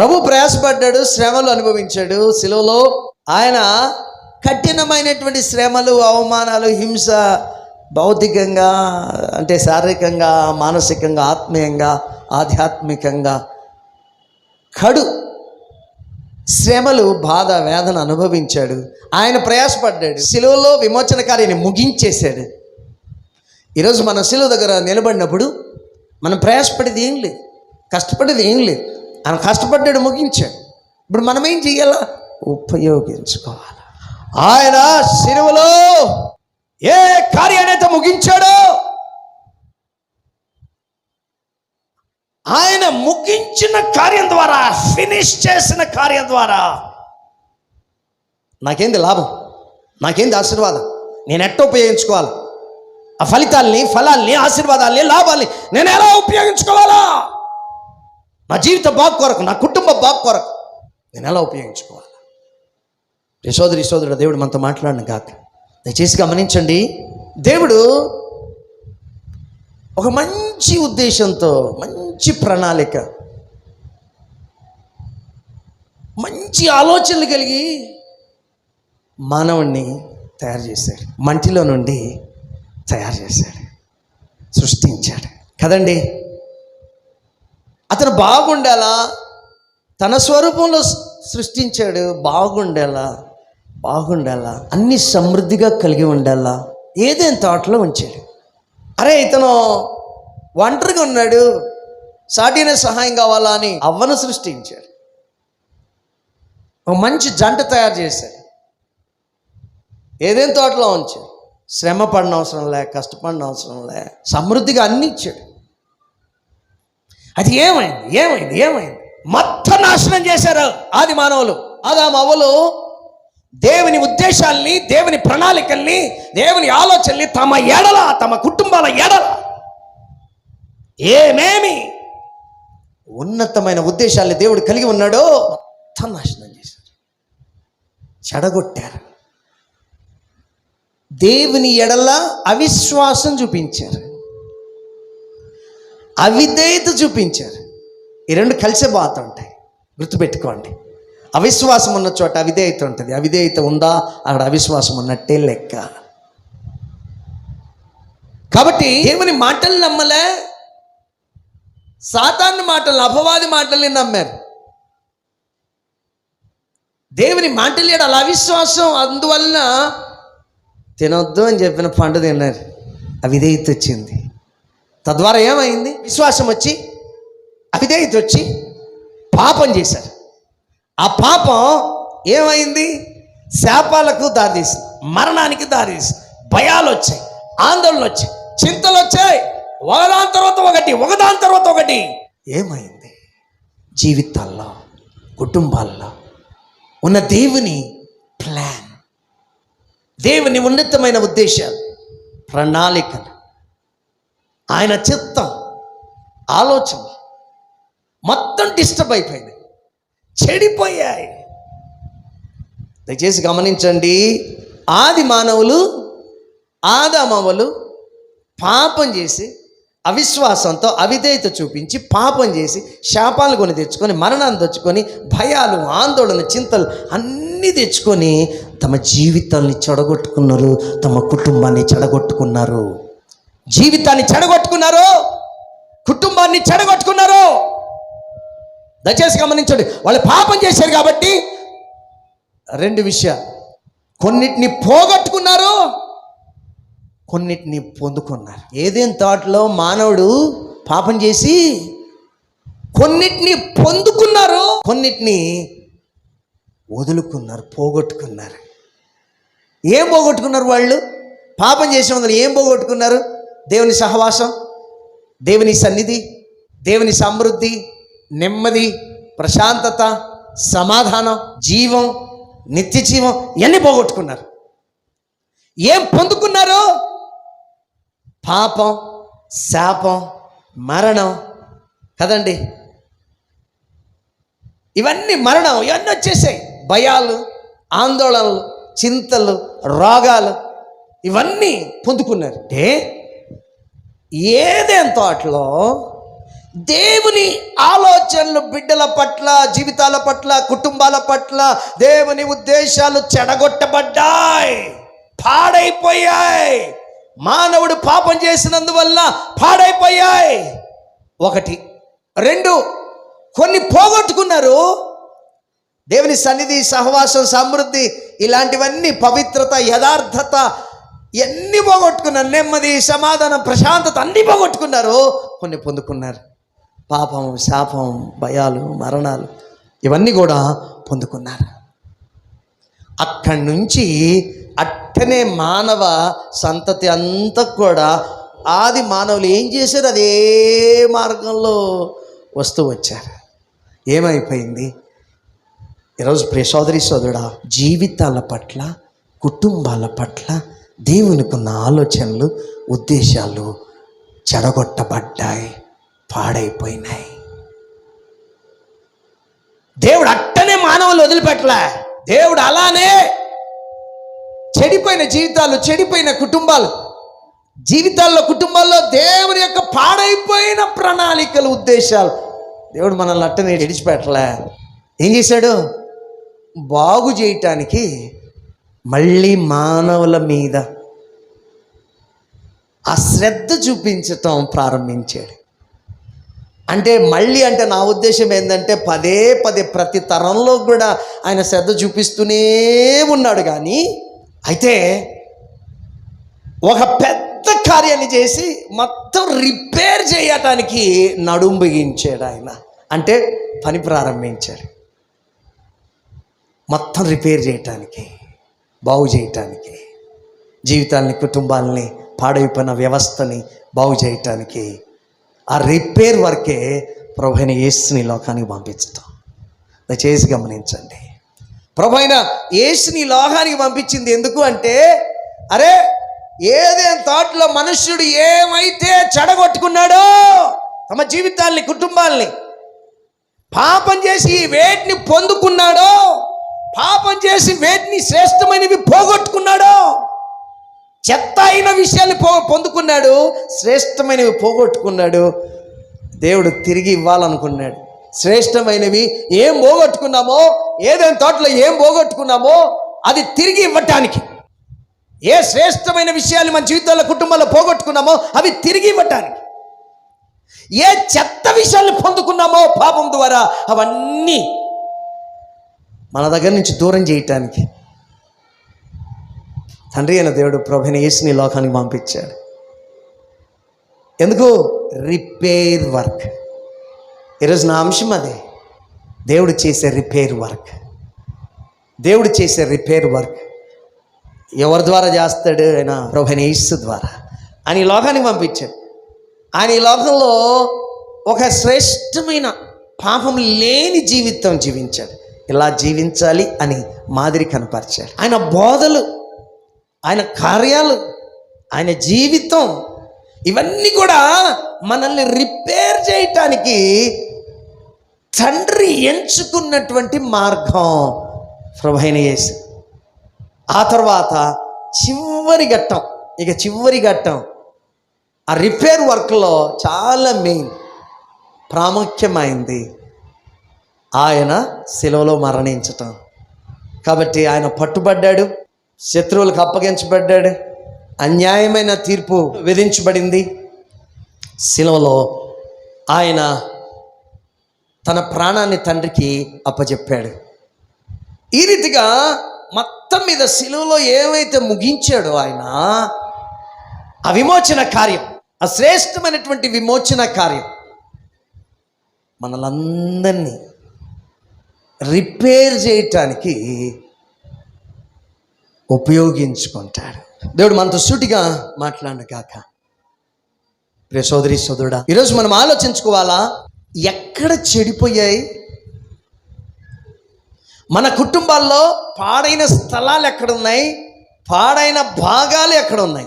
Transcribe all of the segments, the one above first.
ప్రభు ప్రయాసపడ్డాడు శ్రమలు అనుభవించాడు. సిలువలో ఆయన కఠినమైనటువంటి శ్రమలు అవమానాలు హింస భౌతికంగా అంటే శారీరకంగా మానసికంగా ఆత్మీయంగా ఆధ్యాత్మికంగా కడు శ్రమలు బాధ వేదన అనుభవించాడు. ఆయన ప్రయాసపడ్డాడు. సిలువలో విమోచన కార్యాన్ని ముగించేశాడు. ఈరోజు మన సిలువ దగ్గర నిలబడినప్పుడు మనం ప్రయాసపడేది ఏం లేదు. కష్టపడేది ఏం లేదు. ఆయన కష్టపడ్డాడు ముగించాడు. ఇప్పుడు మనం ఏం చేయాలా ఉపయోగించుకోవాలి. ఆయన సిలువలో ఏ కార్యాన్నైతే ముగించాడో ఆయన ముగించిన కార్యం ద్వారా ఫినిష్ చేసిన కార్యం ద్వారా నాకేంది లాభం? నాకేంది ఆశీర్వాదం? నేను ఎట్ట ఉపయోగించుకోవాలి? ఆ ఫలితాల్ని ఫలాల్ని ఆశీర్వాదాల్ని లాభాల్ని నేను ఎలా ఉపయోగించుకోవాలా? నా జీవిత బాగు కొరకు నా కుటుంబ బాగు కొరకు నేను ఎలా ఉపయోగించుకోవాలి? యశోదరి యశోదరుడు దేవుడు మనతో మాట్లాడిన కాక. దయచేసి గమనించండి దేవుడు ఒక మంచి ఉద్దేశంతో మంచి ప్రణాళిక మంచి ఆలోచనలు కలిగి మానవుణ్ణి తయారు చేశాడు. మంటిలో నుండి తయారు చేశాడు. సృష్టించాడు. కదండి? అతను బాగుండేలా తన స్వరూపంలో సృష్టించాడు బాగుండేలా బాగుండాలా అన్ని సమృద్ధిగా కలిగి ఉండాలా ఏదేం తోటలో ఉంచాడు. అరే ఇతను ఒంటరిగా ఉన్నాడు సాటిన సహాయం కావాలా అని అవ్వను సృష్టించాడు. ఒక మంచి జంట తయారు చేశాడు. ఏదేం తోటలో ఉంచాడు? శ్రమ పడిన అవసరం లే కష్టపడిన అవసరం లే సమృద్ధిగా అన్ని ఇచ్చాడు. అది ఏమైంది? ఏమైంది? ఏమైంది? మొత్తం నాశనం చేశారు ఆది మానవులు. ఆదాము దేవుని ఉద్దేశాల్ని దేవుని ప్రణాళికల్ని దేవుని ఆలోచనల్ని తమ ఎడల తమ కుటుంబాల ఎడల ఏమేమి ఉన్నతమైన ఉద్దేశాల్ని దేవుడు కలిగి ఉన్నాడో మొత్తం నాశనం చేశారు. చెడగొట్టారు. దేవుని ఎడల అవిశ్వాసం చూపించారు. అవిధేయత చూపించారు. ఈ రెండు కలిసే బాతుంటాయి గుర్తుపెట్టుకోండి. అవిశ్వాసం ఉన్న చోట అవిధేయత ఉంటుంది. అవిధేయత ఉందా? అక్కడ అవిశ్వాసం ఉన్నట్టే లెక్క. కాబట్టి దేవుని మాటలు నమ్మలే. సాతాను మాటలు అపవాది మాటల్ని నమ్మారు. దేవుని మాటలు లేడు. అలా అవిశ్వాసం. అందువలన తినొద్దు అని చెప్పిన పండు తిన్నారు. అవిధేయత వచ్చింది. తద్వారా ఏమైంది? విశ్వాసం వచ్చి అవిధేయత వచ్చి పాపం చేశారు. ఆ పాపం ఏమైంది? శాపాలకు దారితీసింది మరణానికి దారితీసింది భయాలు వచ్చాయి ఆందోళనలు వచ్చాయి చింతలు వచ్చాయి ఒకదాని తర్వాత ఒకటి ఒకదాని తర్వాత ఒకటి. ఏమైంది? జీవితాల్లో కుటుంబాల్లో ఉన్న దేవుని ప్లాన్ దేవుని ఉన్నతమైన ఉద్దేశాలు ప్రణాళికలు ఆయన చిత్తం ఆలోచన మొత్తం డిస్టర్బ్ అయిపోయింది. చెడిపోయాయి. దయచేసి గమనించండి ఆది మానవులు ఆదామవులు పాపం చేసి అవిశ్వాసంతో అవిధేయత చూపించి పాపం చేసి శాపాలు కొని తెచ్చుకొని మరణాన్ని తెచ్చుకొని భయాలు ఆందోళన చింతలు అన్నీ తెచ్చుకొని తమ జీవితాన్ని చెడగొట్టుకున్నారు తమ కుటుంబాన్ని చెడగొట్టుకున్నారు. జీవితాన్ని చెడగొట్టుకున్నారు? కుటుంబాన్ని చెడగొట్టుకున్నారు? దయచేసి గమనించండి. వాళ్ళు పాపం చేశారు కాబట్టి రెండు విషయాలు. కొన్నిటిని పోగొట్టుకున్నారు కొన్నిటిని పొందుకున్నారు. ఏదేం థాట్లో మానవుడు పాపం చేసి కొన్నిటిని పొందుకున్నారు కొన్నిటిని వదులుకున్నారు పోగొట్టుకున్నారు. ఏం పోగొట్టుకున్నారు వాళ్ళు? పాపం చేసిన వాళ్ళు ఏం పోగొట్టుకున్నారు? దేవుని సహవాసం దేవుని సన్నిధి దేవుని సమృద్ధి నెమ్మది ప్రశాంతత సమాధానం జీవం నిత్య జీవం ఇవన్నీ పోగొట్టుకున్నారు. ఏం పొందుకున్నారు? పాపం శాపం మరణం. కదండి? ఇవన్నీ మరణం ఇవన్నీ వచ్చేసాయి. భయాలు ఆందోళనలు చింతలు రోగాలు ఇవన్నీ పొందుకున్నారు. అంటే ఏదేం తోటలో దేవుని ఆలోచనలు బిడ్డల పట్ల జీవితాల పట్ల కుటుంబాల పట్ల దేవుని ఉద్దేశాలు చెడగొట్టబడ్డాయి పాడైపోయాయి. మానవుడు పాపం చేసినందువల్ల పాడైపోయాయి. ఒకటి. రెండు. కొన్ని పోగొట్టుకున్నారు. దేవుని సన్నిధి సహవాసం సమృద్ధి ఇలాంటివన్నీ పవిత్రత యథార్థత ఎన్ని పోగొట్టుకున్నారు? నెమ్మది సమాధానం ప్రశాంతత అన్నీ పోగొట్టుకున్నారు. కొన్ని పొందుకున్నారు. పాపం శాపం భయాలు మరణాలు ఇవన్నీ కూడా పొందుకున్నారు. అక్కడి నుంచి అట్టనే మానవ సంతతి అంతా కూడా ఆది మానవులు ఏం చేశారు? అదే మార్గంలో వస్తూ వచ్చారు. ఏమైపోయింది? ఈరోజు ప్రియ సోదరి సోదరుడా జీవితాల పట్ల కుటుంబాల పట్ల దేవునికి ఉన్న ఆలోచనలు ఉద్దేశాలు చెడగొట్టబడ్డాయి పాడైపోయినాయి. దేవుడు అట్టనే మానవులు వదిలిపెట్టలే. దేవుడు అలానే చెడిపోయిన జీవితాలు చెడిపోయిన కుటుంబాలు జీవితాల్లో కుటుంబాల్లో దేవుని యొక్క పాడైపోయిన ప్రణాళికలు ఉద్దేశాలు దేవుడు మనల్ని అట్టనే విడిచిపెట్టలే. ఏం చేశాడు? బాగు చేయటానికి మళ్ళీ మానవుల మీద ఆ శ్రద్ధ చూపించటం ప్రారంభించాడు. అంటే మళ్ళీ అంటే నా ఉద్దేశం ఏంటంటే పదే పదే ప్రతి తరంలో కూడా ఆయన శ్రద్ధ చూపిస్తూనే ఉన్నాడు కానీ అయితే ఒక పెద్ద కార్యాన్ని చేసి మొత్తం రిపేర్ చేయటానికి నడుం బిగించాడు ఆయన. అంటే పని ప్రారంభించాడు. మొత్తం రిపేర్ చేయటానికి. బాగు చేయటానికి జీవితాల్ని కుటుంబాలని పాడైపోయిన వ్యవస్థని బాగు చేయటానికి ఆ రిపేర్ వరకే ప్రభుైన యేసుని లోకానికి పంపించటం. దయచేసి గమనించండి. ప్రభైన అయిన యేసుని లోకానికి పంపించింది ఎందుకు అంటే అరే ఏదేం థాట్లో మనుష్యుడు ఏమైతే చెడగొట్టుకున్నాడో తమ జీవితాల్ని కుటుంబాల్ని పాపం చేసి వేటిని పొందుకున్నాడో పాపం చేసి వేటిని శ్రేష్టమైనవి పోగొట్టుకున్నాడో? చెత్త అయిన విషయాన్ని పో పొందుకున్నాడు శ్రేష్టమైనవి పోగొట్టుకున్నాడు. దేవుడు తిరిగి ఇవ్వాలనుకున్నాడు. శ్రేష్టమైనవి ఏం పోగొట్టుకున్నామో ఏదైనా తోటలో ఏం పోగొట్టుకున్నామో అది తిరిగి ఇవ్వటానికి. ఏ శ్రేష్టమైన విషయాలు మన జీవితంలో కుటుంబంలో పోగొట్టుకున్నామో అవి తిరిగి ఇవ్వటానికి. ఏ చెత్త విషయాలు పొందుకున్నామో పాపం ద్వారా అవన్నీ మన దగ్గర నుంచి దూరం చేయటానికి. తండ్రి అయిన దేవుడు ప్రభుని యేసుని లోకానికి పంపించాడు. ఎందుకు? Repair work. ఈరోజు నా అంశం అదే. దేవుడు చేసే రిపేర్ వర్క్. దేవుడు చేసే రిపేర్ వర్క్. ఎవరి ద్వారా చేస్తాడు? ఆయన ప్రభుని యేసు ద్వారా. ఆయన ఈ లోకానికి పంపించాడు. ఆయన ఈ లోకంలో ఒక శ్రేష్టమైన పాపం లేని జీవితం జీవించాడు. ఇలా జీవించాలి అని మాదిరి కనపరిచాడు ఆయన బోధలు ఆయన కార్యాలు ఆయన జీవితం ఇవన్నీ కూడా మనల్ని రిపేర్ చేయటానికి తండ్రి ఎంచుకున్నటువంటి మార్గం. ప్రభైన యేసు. ఆ తర్వాత చివరి ఘట్టం ఇక చివరి ఘట్టం ఆ రిపేర్ వర్క్లో చాలా మెయిన్ ప్రాముఖ్యమైంది. ఆయన శిలువలో మరణించటం. కాబట్టి ఆయన పట్టుబడ్డాడు శత్రువులకు అప్పగించబడ్డాడు అన్యాయమైన తీర్పు విధించబడింది. శిలువలో ఆయన తన ప్రాణాన్ని తండ్రికి అప్పచెప్పాడు ఈ రీతిగా మొత్తం మీద శిలువలో ఏమైతే ముగించాడో ఆయన ఆ విమోచన కార్యం ఆ శ్రేష్టమైనటువంటి విమోచన కార్యం మనలందరినీ రిపేర్ చేయటానికి ఉపయోగించుకుంటాడు దేవుడు మనతో సూటిగా మాట్లాడుగాక ప్రియ సోదరి సోదరుడా ఈరోజు మనం ఆలోచించుకోవాలా? ఎక్కడ చెడిపోయాయి? మన కుటుంబాల్లో పాడైన స్థలాలు ఎక్కడున్నాయి? పాడైన భాగాలు ఎక్కడ ఉన్నాయి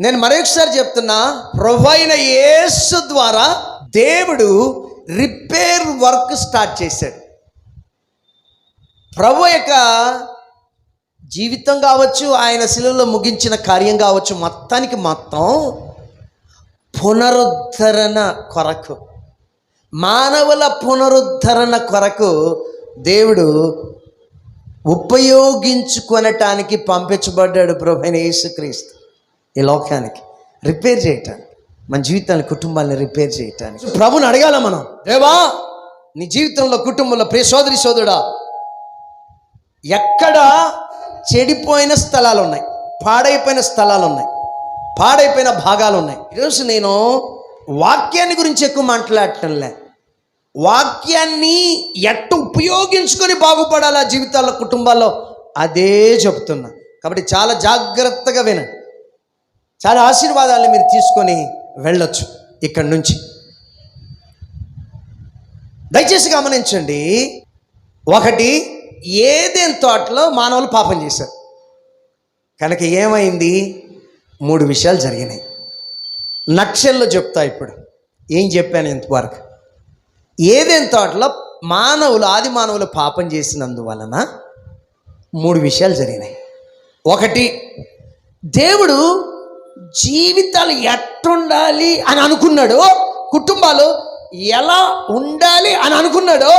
నేను మరొకసారి చెప్తున్నా ప్రొవైన యేసు ద్వారా దేవుడు రిపేర్ వర్క్ స్టార్ట్ చేశాడు. ప్రభు యొక్క జీవితం కావచ్చు ఆయన శిలలో ముగించిన కార్యం కావచ్చు మొత్తానికి మొత్తం పునరుద్ధరణ కొరకు. మానవుల పునరుద్ధరణ కొరకు దేవుడు ఉపయోగించుకొనటానికి పంపించబడ్డాడు ప్రభైన యేసుక్రీస్తు ఈ లోకానికి. రిపేర్ చేయటానికి. మన జీవితాన్ని కుటుంబాన్ని రిపేర్ చేయటానికి. ప్రభుని అడగాల మనం? దేవా నీ జీవితంలో కుటుంబంలో ప్రియ సోదరి సోదరుడా ఎక్కడ చెడిపోయిన స్థలాలు ఉన్నాయి పాడైపోయిన స్థలాలు ఉన్నాయి పాడైపోయిన భాగాలు ఉన్నాయి ఈరోజు నేను వాక్యాన్ని గురించి ఎక్కువ మాట్లాడటంలే. వాక్యాన్ని ఎట్ట ఉపయోగించుకొని బాగుపడాలి ఆ జీవితాల్లో కుటుంబాల్లో? అదే చెప్తున్నా కాబట్టి చాలా జాగ్రత్తగా వినండి చాలా ఆశీర్వాదాలు మీరు తీసుకొని వెళ్ళొచ్చు ఇక్కడి నుంచి. దయచేసి గమనించండి. ఒకటి ఏదేని తోటలో మానవులు పాపం చేశారు. కనుక ఏమైంది? మూడు విషయాలు జరిగినాయి. నక్షల్లో చెప్తా ఇప్పుడు. ఏం చెప్పాను ఇంతవరకు? ఏదేని తోటలో మానవులు ఆది మానవులు పాపం చేసినందువలన మూడు విషయాలు జరిగినాయి. ఒకటి దేవుడు జీవితాలు ఎట్టుండాలి అని అనుకున్నాడు కుటుంబాలు ఎలా ఉండాలి అని అనుకున్నాడో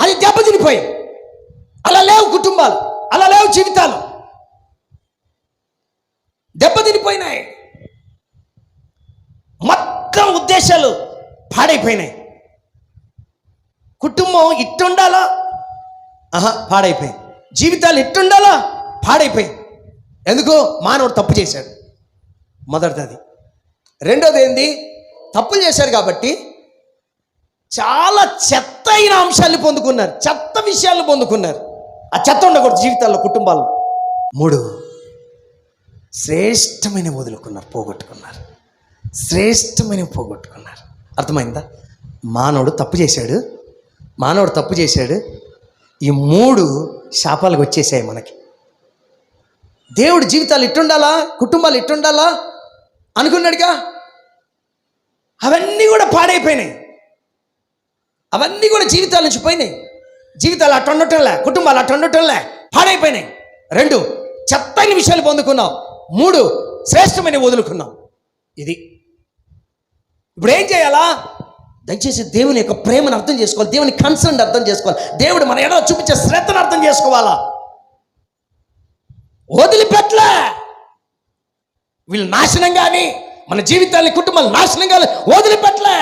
అది దెబ్బతినిపోయింది. అలా లేవు కుటుంబాలు అలా లేవు జీవితాలు. దెబ్బతినిపోయినాయి మొత్తం ఉద్దేశాలు పాడైపోయినాయి. కుటుంబం ఇట్టుండాలా? ఆహా పాడైపోయింది. జీవితాలు ఇట్టుండాలా? పాడైపోయింది. ఎందుకు మానవుడు తప్పు చేశాడు. మొదటిది. రెండోది ఏంది? తప్పులు చేశారు కాబట్టి చాలా చెత్త అయిన అంశాన్ని పొందుకున్నారు. చెత్త విషయాలు పొందుకున్నారు. ఆ చెత్త ఉండకూడదు జీవితాల్లో కుటుంబాల్లో. మూడు శ్రేష్టమైన వదులుకున్నారు పోగొట్టుకున్నారు. శ్రేష్టమైన పోగొట్టుకున్నారు. అర్థమైందా? మానవుడు తప్పు చేశాడు మానవుడు తప్పు చేశాడు ఈ మూడు శాపాలకు వచ్చేసాయి మనకి. దేవుడు జీవితాలు ఇట్టుండాలా? కుటుంబాలు ఇట్టుండాలా? అనుకున్నాడుగా? అవన్నీ కూడా పాడైపోయినాయి. అవన్నీ కూడా జీవితాల నుంచి పోయినాయి. జీవితాలు అట్ట ఉండటంలే కుటుంబాలు అట్ట ఉండటంలే పాడైపోయినాయి. రెండు చెత్తైన విషయాలు పొందుకున్నాం మూడు శ్రేష్టమైన వదులుకున్నాం ఇది. ఇప్పుడు ఏం చేయాలా? దయచేసి దేవుని యొక్క ప్రేమను అర్థం చేసుకోవాలి దేవుని కన్సర్న్ అర్థం చేసుకోవాలి. దేవుడు మన ఎడలో చూపించే శ్రద్ధను అర్థం చేసుకోవాలా? వదిలిపెట్టలే. వీళ్ళు నాశనం కానీ మన జీవితాన్ని కుటుంబాలు నాశనం కానీ వదిలిపెట్టలే.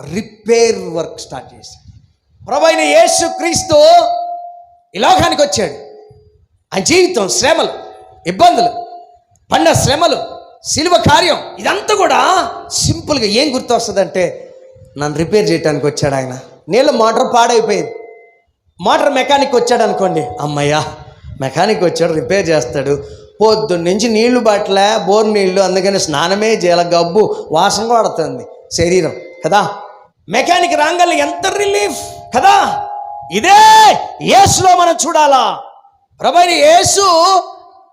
రిపేర్ వర్క్ స్టార్ట్ చేశారు ప్రభైన యేసు క్రీస్తు ఈ లోకానికి వచ్చాడు. ఆయన జీవితం శ్రమలు ఇబ్బందులు పండ శ్రమలు సిలువ కార్యం ఇదంతా కూడా సింపుల్గా ఏం గుర్తు వస్తుందంటే నన్ను రిపేర్ చేయడానికి వచ్చాడు ఆయన. నీళ్ళ మోటార్ పాడైపోయింది. మోటార్ మెకానిక్ వచ్చాడు అనుకోండి అమ్మయ్యా మెకానిక్ వచ్చాడు రిపేర్ చేస్తాడు. పొద్దున్న నుంచి నీళ్ళు పట్టలే బోర్ నీళ్ళు అందుకని స్నానమే చేయాల గబ్బు వాసన కొడుతుంది శరీరం కదా? మెకానిక్ రాగానే ఎంత రిలీఫ్! కదా? ఇదే యేసులో మనం చూడాలా. ప్రభైన యేసు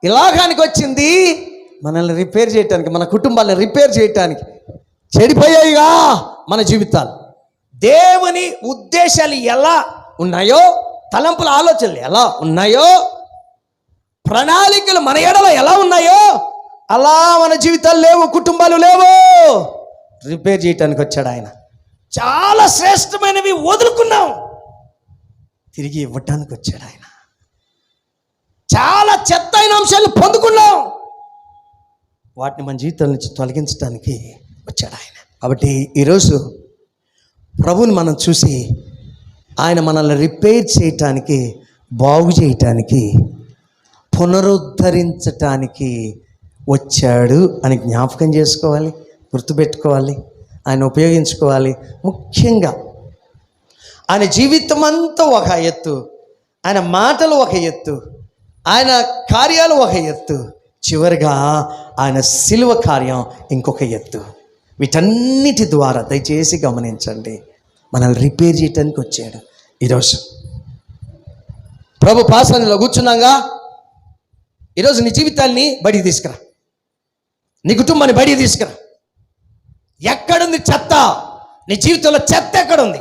ఇలాగానికి వచ్చింది మనల్ని రిపేర్ చేయటానికి మన కుటుంబాలను రిపేర్ చేయటానికి చెడిపోయాయిగా మన జీవితాలు. దేవుని ఉద్దేశాలు ఎలా ఉన్నాయో తలంపుల ఆలోచనలు ఎలా ఉన్నాయో ప్రణాళికలు మన ఎడల ఎలా ఉన్నాయో అలా మన జీవితాలు లేవు కుటుంబాలు లేవు. రిపేర్ చేయటానికి వచ్చాడు ఆయన. చాలా శ్రేష్టమైనవి వదులుకున్నాం. తిరిగి ఇవ్వటానికి వచ్చాడు ఆయన. చాలా చెత్త అయిన అంశాలు పొందుకున్నాం. వాటిని మన జీవితం నుంచి తొలగించడానికి వచ్చాడు ఆయన. కాబట్టి ఈరోజు ప్రభుని మనం చూసి ఆయన మనల్ని రిపేర్ చేయటానికి బాగు చేయటానికి పునరుద్ధరించటానికి వచ్చాడు అని జ్ఞాపకం చేసుకోవాలి గుర్తుపెట్టుకోవాలి. ఆయన ఉపయోగించుకోవాలి. ముఖ్యంగా ఆయన జీవితం అంతా ఒక ఎత్తు ఆయన మాటలు ఒక ఎత్తు ఆయన కార్యాలు ఒక ఎత్తు. చివరిగా ఆయన సిలువ కార్యం ఇంకొక ఎత్తు. వీటన్నిటి ద్వారా దయచేసి గమనించండి. మనల్ని రిపేర్ చేయటానికి వచ్చాడు ఈరోజు. ప్రభు పాసనలో కూర్చున్నాగా. ఈరోజు నీ జీవితాన్ని బడికి తీసుకురా. నీ కుటుంబాన్ని బడికి తీసుకురా. ఎక్కడుంది చెత్త? నీ జీవితంలో చెత్త ఎక్కడుంది?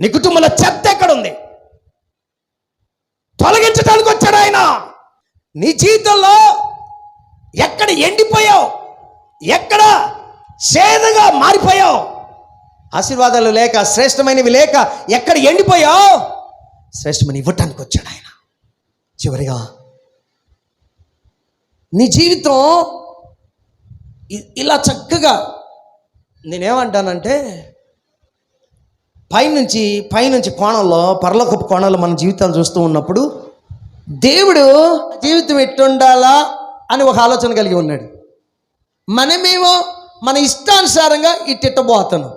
నీ కుటుంబంలో చెత్త ఎక్కడుంది? తొలగించడానికి వచ్చాడు ఆయన. నీ జీవితంలో ఎక్కడ ఎండిపోయావు? ఎక్కడ సేదగా మారిపోయావు? ఆశీర్వాదాలు లేక శ్రేష్టమైనవి లేక ఎక్కడ ఎండిపోయావు? శ్రేష్టమని ఇవ్వటానికి వచ్చాడు ఆయన. చివరిగా నీ జీవితం ఇలా చక్కగా నేనేమంటానంటే పైనుంచి పైనుంచి కోణంలో పరలోకపు కోణంలో మన జీవితాలు చూస్తూ ఉన్నప్పుడు దేవుడు జీవితం ఎట్టుండాలా అని ఒక ఆలోచన కలిగి ఉన్నాడు. మనమేమో మన ఇష్టానుసారంగా ఇట్టిట్టబోతాను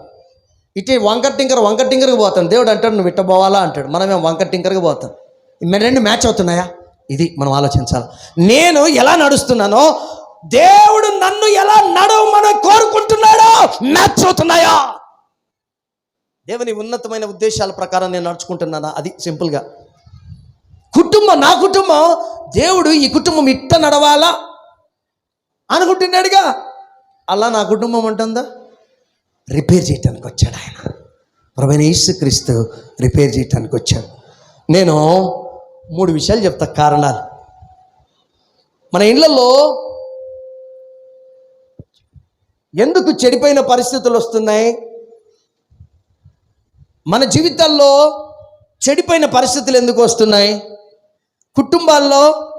ఇటు వంకర టింకర వంకర పోతాను దేవుడు అంటాడు నువ్వు ఇట్టబోవాలా అంటాడు. మనమేం వంకర టింకరగా పోతాం. రెండు మ్యాచ్ అవుతున్నాయా? ఇది మనం ఆలోచించాలి. నేను ఎలా నడుస్తున్నానో దేవుడు నన్ను ఎలా నడవమని కోరుకుంటున్నాడో మ్యాచ్ అవుతున్నాయా దేవుని ఉన్నతమైన ఉద్దేశాల ప్రకారం నేను నడుచుకుంటున్నానా? అది సింపుల్గా కుటుంబం నా కుటుంబం దేవుడు ఈ కుటుంబం ఇట్ట నడవాలా? అనుకుంటున్నాడుగా. అలా నా కుటుంబం ఉంటుందా? రిపేర్ చేయటానికి వచ్చాడు ఆయన. ప్రభైన యేసుక్రీస్తు రిపేర్ చేయటానికి వచ్చాడు. నేను మూడు విషయాలు చెప్తా కారణాలు. మన ఇళ్ళలో ఎందుకు చెడిపోయిన పరిస్థితులు వస్తున్నాయి? మన జీవితాల్లో చెడిపోయిన పరిస్థితులు ఎందుకు వస్తున్నాయి? కుటుంబాల్లో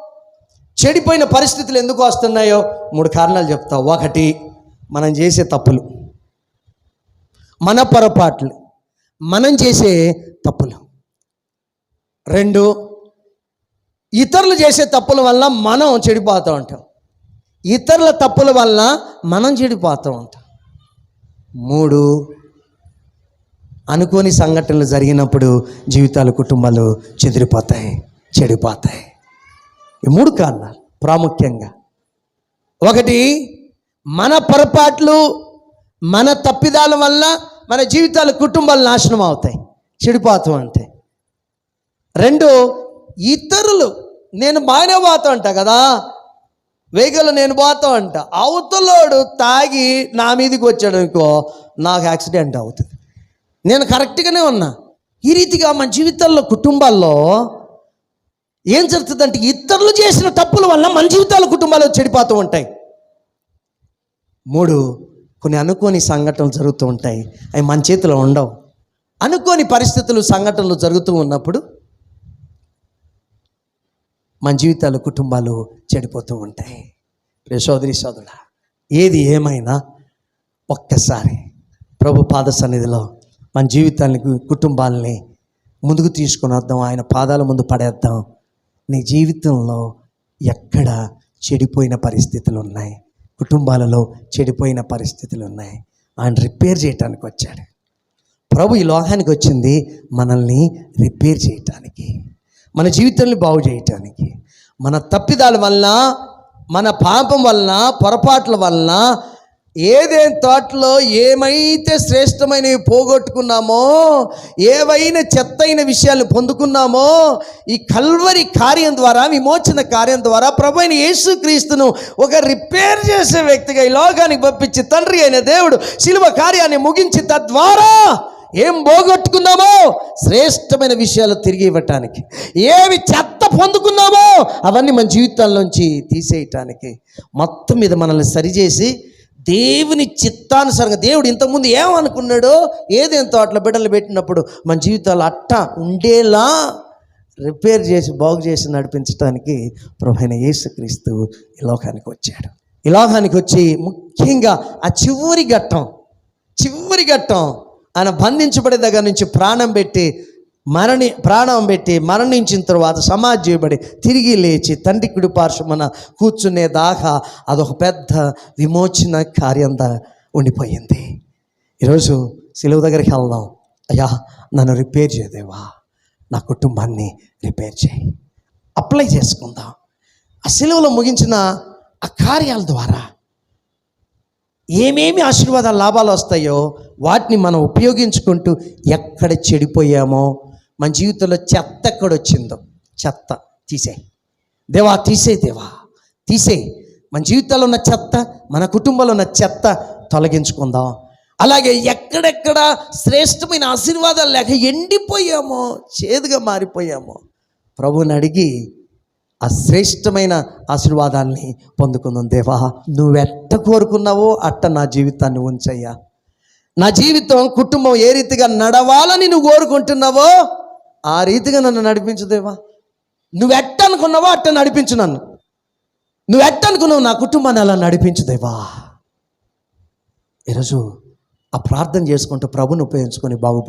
చెడిపోయిన పరిస్థితులు ఎందుకు వస్తున్నాయో మూడు కారణాలు చెప్తా. ఒకటి మనం చేసే తప్పులు. మన పొరపాట్లు. మనం చేసే తప్పులు. రెండు ఇతరులు చేసే తప్పుల వల్ల మనం చెడిపోతూ ఉంటాం. ఇతరుల తప్పుల వల్ల మనం చెడిపోతూ ఉంటాం. మూడు అనుకోని సంఘటనలు జరిగినప్పుడు జీవితాలు కుటుంబాలు చెదిరిపోతాయి చెడిపోతాయి. ఈ మూడు కారణాలు ప్రాముఖ్యంగా. ఒకటి మన పొరపాట్లు మన తప్పిదాల వల్ల మన జీవితాలు కుటుంబాలు నాశనం అవుతాయి చెడిపోతూ ఉంటాయి. రెండు ఇతరులు నేను బాగానే పోతా ఉంటా కదా వెహికల్ నేను పోతా అంట. అవతలోడు తాగి నా మీదకి వచ్చాడు అనుకో నాకు యాక్సిడెంట్ అవుతుంది. నేను కరెక్ట్గానే ఉన్నా. ఈ రీతిగా మన జీవితాల్లో కుటుంబాల్లో ఏం జరుగుతుందంటే ఇతరులు చేసిన తప్పుల వల్ల మన జీవితాల కుటుంబాలు చెడిపోతూ ఉంటాయి. మూడు కొన్ని అనుకోని సంఘటనలు జరుగుతూ ఉంటాయి. అవి మన చేతిలో ఉండవు. అనుకోని పరిస్థితులు సంఘటనలు జరుగుతూ ఉన్నప్పుడు మన జీవితాలు కుటుంబాలు చెడిపోతూ ఉంటాయి. ప్రియ సోదరి ఏది ఏమైనా ఒక్కసారి ప్రభు పాద సన్నిధిలో మన జీవితాన్ని కుటుంబాలని ముందుకు తీసుకొని వద్దాం ఆయన పాదాల ముందు పడేద్దాం. నీ జీవితంలో ఎక్కడ చెడిపోయిన పరిస్థితులు ఉన్నాయి? కుటుంబాలలో చెడిపోయిన పరిస్థితులు ఉన్నాయి? ఆయన రిపేర్ చేయటానికి వచ్చాడు. ప్రభు ఈ లోకానికి వచ్చింది మనల్ని రిపేర్ చేయటానికి. మన జీవితాన్ని బాగు చేయటానికి. మన తప్పిదాల వలన మన పాపం వలన పొరపాట్ల వలన ఏదేం తోటలో ఏమైతే శ్రేష్టమైనవి పోగొట్టుకున్నామో ఏవైనా చెత్తైన విషయాలు పొందుకున్నామో ఈ కల్వరి కార్యం ద్వారా విమోచన కార్యం ద్వారా ప్రభు అయిన యేసుక్రీస్తును ఒక రిపేర్ చేసే వ్యక్తిగా ఈ లోకానికి పంపించి తండ్రి అయిన దేవుడు శిలువ కార్యాన్ని ముగించి తద్వారా ఏం పోగొట్టుకున్నామో శ్రేష్టమైన విషయాలు తిరిగి ఇవ్వటానికి. ఏమి చెత్త పొందుకున్నామో అవన్నీ మన జీవితాల్లోంచి తీసేయటానికి. మొత్తం మీద మనల్ని సరిచేసి దేవుని చిత్తానుసారంగా దేవుడు ఇంతకుముందు ఏమనుకున్నాడో ఏదేంతో అట్లా బిడ్డలు పెట్టినప్పుడు మన జీవితాలు అట్ట ఉండేలా రిపేర్ చేసి బాగు చేసి నడిపించడానికి ప్రభైన యేసుక్రీస్తు ఈ లోకానికి వచ్చాడు. ఈ లోకానికి వచ్చి ముఖ్యంగా ఆ చివరి ఘట్టం చివరి ఘట్టం ఆయన బంధించబడే దగ్గర నుంచి ప్రాణం పెట్టి మరణి ప్రాణం పెట్టి మరణించిన తర్వాత సమాధి చేయబడి తిరిగి లేచి తండ్రి కుడి పార్శ్వమన కూర్చునే దాకా అదొక పెద్ద విమోచన కార్యంగా ఉండిపోయింది. ఈరోజు సెలవు దగ్గరికి వెళ్దాం. అయ్యా నన్ను రిపేర్ చేయదేవా నా కుటుంబాన్ని రిపేర్ చేయి. అప్లై చేసుకుందాం. ఆ సెలవులో ముగించిన ఆ కార్యాల ద్వారా ఏమేమి ఆశీర్వాద లాభాలు వస్తాయో వాటిని మనం ఉపయోగించుకుంటూ ఎక్కడ చెడిపోయామో మన జీవితంలో చెత్త ఎక్కడ వచ్చిందో చెత్త తీసే. దేవా తీసే దేవా తీసే. మన జీవితంలో ఉన్న చెత్త మన కుటుంబంలో ఉన్న చెత్త తొలగించుకుందాం. అలాగే ఎక్కడెక్కడ శ్రేష్టమైన ఆశీర్వాదాలు లేక ఎండిపోయామో చేదుగా మారిపోయామో ప్రభుని అడిగి ఆ శ్రేష్టమైన ఆశీర్వాదాల్ని పొందుకుందాం. దేవా నువ్వెట్ట కోరుకున్నావో అట్ట నా జీవితాన్ని ఉంచయ్యా. నా జీవితం కుటుంబం ఏ రీతిగా నడవాలని నువ్వు కోరుకుంటున్నావో ఆ రీతిగా నన్ను నడిపించు దేవా. నువ్వెట్ట అనుకున్నావో అట్ట నడిపించు నన్ను. నువ్వెట్ట అనుకున్నావు నా కుటుంబాన్ని అలా నడిపించు దేవా. ఈరోజు ఆ ప్రార్థన చేసుకుంటూ ప్రభుని ఉపయోగించుకొని బాగుపడు.